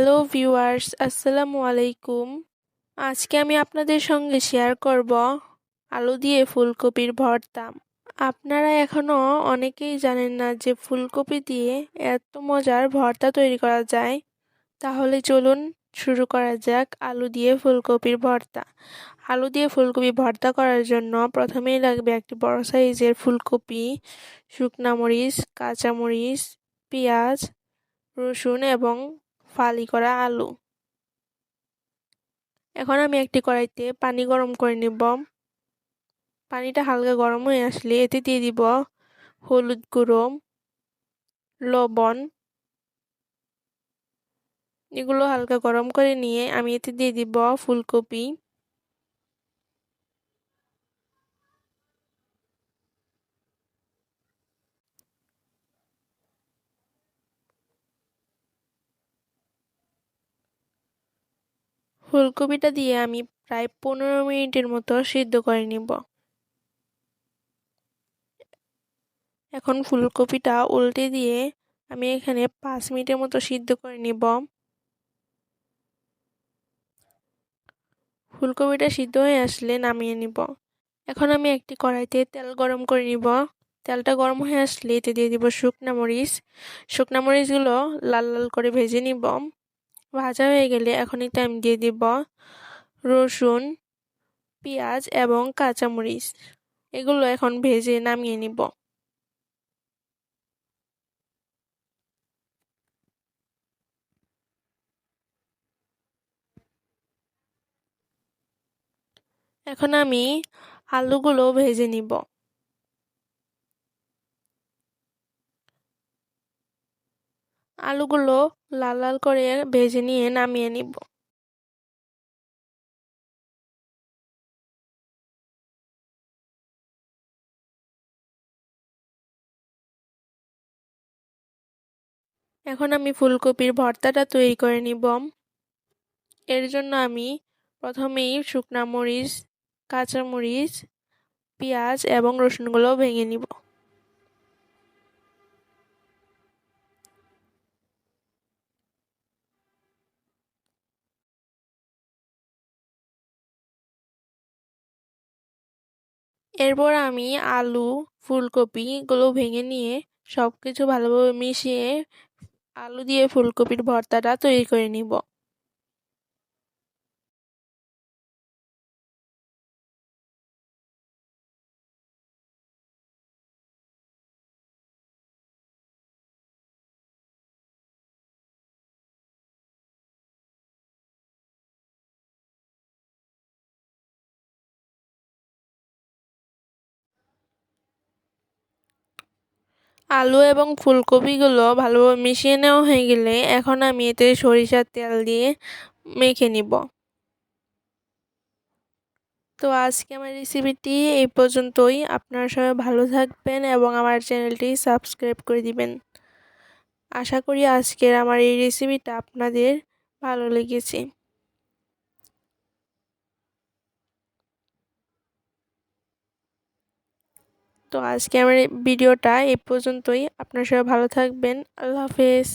Hello viewers, আসসালামু আলাইকুম। আজকে আমি আপনাদের সঙ্গে শেয়ার করব আলু দিয়ে ফুলকপির ভর্তা। আপনারা এখনও অনেকেই জানেন না যে ফুলকপি দিয়ে এত মজার ভর্তা তৈরি করা যায়। তাহলে চলুন শুরু করা যাক আলু দিয়ে ফুলকপির ভর্তা। আলু দিয়ে ফুলকপি ভর্তা করার জন্য প্রথমেই লাগবে একটি বড় সাইজের ফুলকপি, শুকনা মরিচ কাঁচামরিচ পেঁয়াজ, রসুন এবং ফালি করা আলু। এখন আমি একটি কড়াইতে পানি গরম করে নিব। পানিটা হালকা গরম হয়ে আসলে এতে দিয়ে দিব হলুদ গুঁড়ো, লবণ। এগুলো হালকা গরম করে নিয়ে আমি এতে দিয়ে দিব ফুলকপি। ফুলকপিটা দিয়ে আমি প্রায় পনেরো মিনিটের মতো সিদ্ধ করে নিব। এখন ফুলকপিটা উল্টে দিয়ে আমি এখানে পাঁচ মিনিটের মতো সিদ্ধ করে নিব। ফুলকপিটা সিদ্ধ হয়ে আসলে নামিয়ে নিব। এখন আমি একটি কড়াইতে তেল গরম করে নিব। তেলটা গরম হয়ে আসলে এতে দিয়ে দিব শুকনা মরিচ। শুকনা মরিচগুলো লাল লাল করে ভেজে নিব। ভাজা হয়ে গেলে এখন এতে আমি দিয়ে দিব রসুন, পেঁয়াজ এবং কাঁচামরিচ। এগুলো এখন ভেজে নামিয়ে নিব। এখন আমি আলুগুলো ভেজে নিব। আলুগুলো লাল লাল করে ভেজে নিয়ে নামিয়ে নিব। এখন আমি ফুলকপির ভর্তাটা তৈরি করে নিব। এর জন্য আমি প্রথমেই শুকনা মরিচ কাঁচামরিচ পেঁয়াজ এবং রসুনগুলো ভেঙে নিব। এরপর আমি আলু, ফুলকপি এগুলো ভেঙে নিয়ে সব কিছু ভালোভাবে মিশিয়ে আলু দিয়ে ফুলকপির ভর্তাটা তৈরি করে নিব। আলু এবং ফুলকপিগুলো ভালোভাবে মিশিয়ে নেওয়া হয়ে গেলে এখন আমি এতে সরিষার তেল দিয়ে মেখে নিব। তো আজকে আমার রেসিপিটি এই পর্যন্তই। আপনারা সবাই ভালো থাকবেন এবং আমার চ্যানেলটি সাবস্ক্রাইব করে দিবেন। আশা করি আজকের আমার এই রেসিপিটা আপনাদের ভালো লেগেছে। তো আজকে আমার ভিডিওটা এই পর্যন্তই। আপনার সবাই ভালো থাকবেন। আল্লাহ হাফেজ।